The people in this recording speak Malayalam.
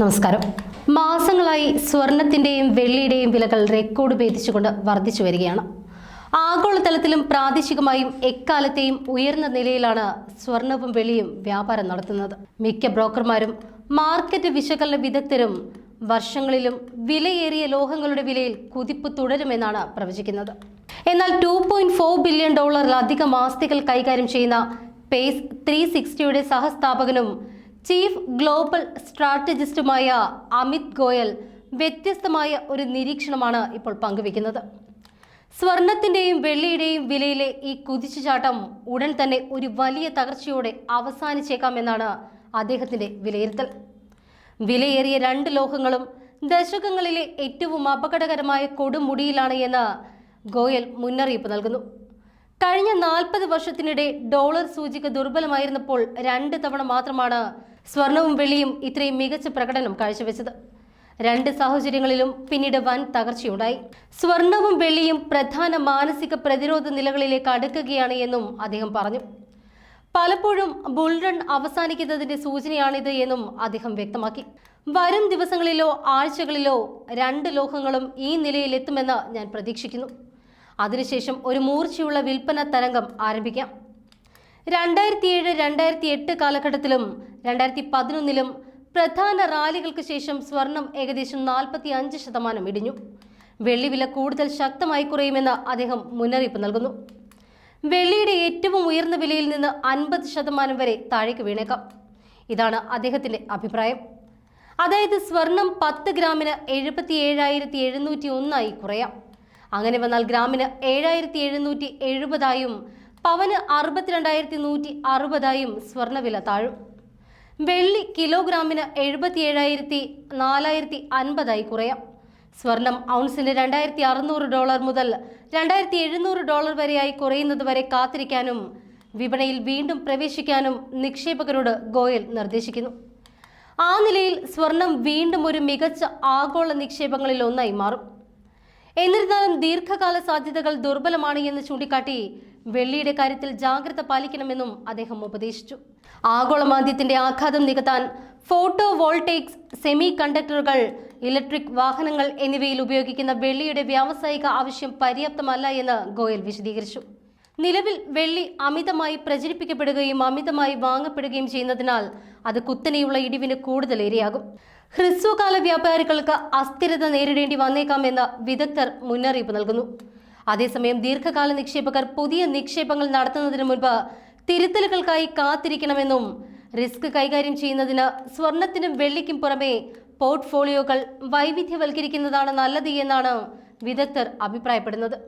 നമസ്കാരം. മാസങ്ങളായി സ്വർണത്തിന്റെയും വെള്ളിയുടെയും വിലകൾ റെക്കോർഡ് ഭേദിച്ചുകൊണ്ട് വർദ്ധിച്ചു വരികയാണ്. ആഗോളതലത്തിലും പ്രാദേശികമായും എക്കാലത്തെയും ഉയർന്ന നിലയിലാണ് സ്വർണവും വെള്ളിയും വ്യാപാരം നടത്തുന്നത്. മിക്ക ബ്രോക്കർമാരും മാർക്കറ്റ് വിശകലന വിദഗ്ധരും വർഷങ്ങളിലും വിലയേറിയ ലോഹങ്ങളുടെ വിലയിൽ കുതിപ്പ് തുടരുമെന്നാണ് പ്രവചിക്കുന്നത്. എന്നാൽ ടു പോയിന്റ് ഫോർ ബില്യൺ ഡോളറിലധികം ആസ്തികൾ കൈകാര്യം ചെയ്യുന്ന പേസ് ത്രീ സിക്സ്റ്റിയുടെ സഹസ്ഥാപകനും ചീഫ് ഗ്ലോബൽ സ്ട്രാറ്റജിസ്റ്റുമായ അമിത് ഗോയൽ വ്യത്യസ്തമായ ഒരു നിരീക്ഷണമാണ് ഇപ്പോൾ പങ്കുവെക്കുന്നത് സ്വർണത്തിന്റെയും വെള്ളിയുടെയും വിലയിലെ ഈ കുതിച്ചുചാട്ടം ഉടൻ തന്നെ ഒരു വലിയ തകർച്ചയോടെ അവസാനിച്ചേക്കാമെന്നാണ് അദ്ദേഹത്തിന്റെ വിലയിരുത്തൽ. വിലയേറിയ രണ്ട് ലോഹങ്ങളും ദശകങ്ങളിലെ ഏറ്റവും അപകടകരമായ കൊടുമുടിയിലാണ് എന്ന് ഗോയൽ മുന്നറിയിപ്പ് നൽകുന്നു. കഴിഞ്ഞ നാൽപ്പത് വർഷത്തിനിടെ ഡോളർ സൂചിക ദുർബലമായിരുന്നപ്പോൾ രണ്ട് തവണ മാത്രമാണ് സ്വർണവും വെള്ളിയും ഇത്രയും മികച്ച പ്രകടനം കാഴ്ചവെച്ചത്. രണ്ട് സാഹചര്യങ്ങളിലും പിന്നീട് വൻ തകർച്ചയുണ്ടായി. സ്വർണവും വെള്ളിയും പ്രധാന മാനസിക പ്രതിരോധ നിലകളിലേക്ക് അടുക്കുകയാണ് എന്നും അദ്ദേഹം പറഞ്ഞു. പലപ്പോഴും ബുൾറൺ അവസാനിക്കുന്നതിന്റെ സൂചനയാണിത് എന്നും അദ്ദേഹം വ്യക്തമാക്കി. വരും ദിവസങ്ങളിലോ ആഴ്ചകളിലോ രണ്ട് ലോഹങ്ങളും ഈ നിലയിലെത്തുമെന്ന് ഞാൻ പ്രതീക്ഷിക്കുന്നു. അതിനുശേഷം ഒരു മൂർച്ചയുള്ള വിൽപ്പന തരംഗം ആരംഭിക്കാം. രണ്ടായിരത്തി ഏഴ് രണ്ടായിരത്തി എട്ട് കാലഘട്ടത്തിലും രണ്ടായിരത്തി പതിനൊന്നിലും പ്രധാന റാലികൾക്ക് ശേഷം സ്വർണം ഏകദേശം നാൽപ്പത്തി അഞ്ച് ശതമാനം ഇടിഞ്ഞു. വെള്ളിവില കൂടുതൽ ശക്തമായി കുറയുമെന്ന് അദ്ദേഹം മുന്നറിയിപ്പ് നൽകുന്നു. വെള്ളിയുടെ ഏറ്റവും ഉയർന്ന വിലയിൽ നിന്ന് അൻപത് ശതമാനം വരെ താഴേക്ക് വീണേക്കാം. ഇതാണ് അദ്ദേഹത്തിന്റെ അഭിപ്രായം. അതായത് സ്വർണം പത്ത് ഗ്രാമിന് എഴുപത്തി ഏഴായിരത്തി എഴുന്നൂറ്റി ഒന്നായി കുറയാം. അങ്ങനെ വന്നാൽ ഗ്രാമിന് ഏഴായിരത്തി എഴുന്നൂറ്റി എഴുപതായും പവന് അറുപത്തിരണ്ടായിരത്തി നൂറ്റി അറുപതായും സ്വർണവില താഴും. വെള്ളി കിലോഗ്രാമിന് എഴുപത്തി ഏഴായിരത്തി നാലായിരത്തി അൻപതായി കുറയാം. സ്വർണം ഔൺസിന് രണ്ടായിരത്തി അറുന്നൂറ് ഡോളർ മുതൽ രണ്ടായിരത്തി എഴുന്നൂറ് ഡോളർ വരെയായി കുറയുന്നത് വരെ കാത്തിരിക്കാനും വിപണിയിൽ വീണ്ടും പ്രവേശിക്കാനും നിക്ഷേപകരോട് ഗോയൽ നിർദ്ദേശിക്കുന്നു. ആ നിലയിൽ സ്വർണം വീണ്ടും ഒരു മികച്ച ആഗോള നിക്ഷേപങ്ങളിൽ ഒന്നായി മാറും. എന്നിരുന്നാലും ദീർഘകാല സാധ്യതകൾ ദുർബലമാണ് എന്ന് ചൂണ്ടിക്കാട്ടി വെള്ളിയുടെ കാര്യത്തിൽ ജാഗ്രത പാലിക്കണമെന്നും അദ്ദേഹം ഉപദേശിച്ചു. ആഗോള മാന്ദ്യത്തിന്റെ ആഘാതം നികത്താൻ ഫോട്ടോ വോൾട്ടേക്സ് സെമി കണ്ടക്ടറുകൾ ഇലക്ട്രിക് വാഹനങ്ങൾ എന്നിവയിൽ ഉപയോഗിക്കുന്ന വെള്ളിയുടെ വ്യാവസായിക ആവശ്യം പര്യാപ്തമല്ല എന്ന് ഗോയൽ വിശദീകരിച്ചു. നിലവിൽ വെള്ളി അമിതമായി പ്രചരിപ്പിക്കപ്പെടുകയും അമിതമായി വാങ്ങപ്പെടുകയും ചെയ്യുന്നതിനാൽ അത് കുത്തനെയുള്ള ഇടിവിന് കൂടുതൽ ഇരയാകും ഹ്രസ്വകാല വ്യാപാരികൾക്ക് അസ്ഥിരത നേരിടേണ്ടി വന്നേക്കാമെന്ന് വിദഗ്ധർ മുന്നറിയിപ്പ് നൽകുന്നു. അതേസമയം ദീർഘകാല നിക്ഷേപകർ പുതിയ നിക്ഷേപങ്ങൾ നടത്തുന്നതിന് മുൻപ് തിരുത്തലുകൾക്കായി കാത്തിരിക്കണമെന്നും റിസ്ക് കൈകാര്യം ചെയ്യുന്നതിന് സ്വർണത്തിനും വെള്ളിക്കും പുറമെ പോർട്ട്ഫോളിയോകൾ വൈവിധ്യവൽക്കരിക്കുന്നതാണ് നല്ലത് എന്നാണ് വിദഗ്ധർ അഭിപ്രായപ്പെടുന്നത്.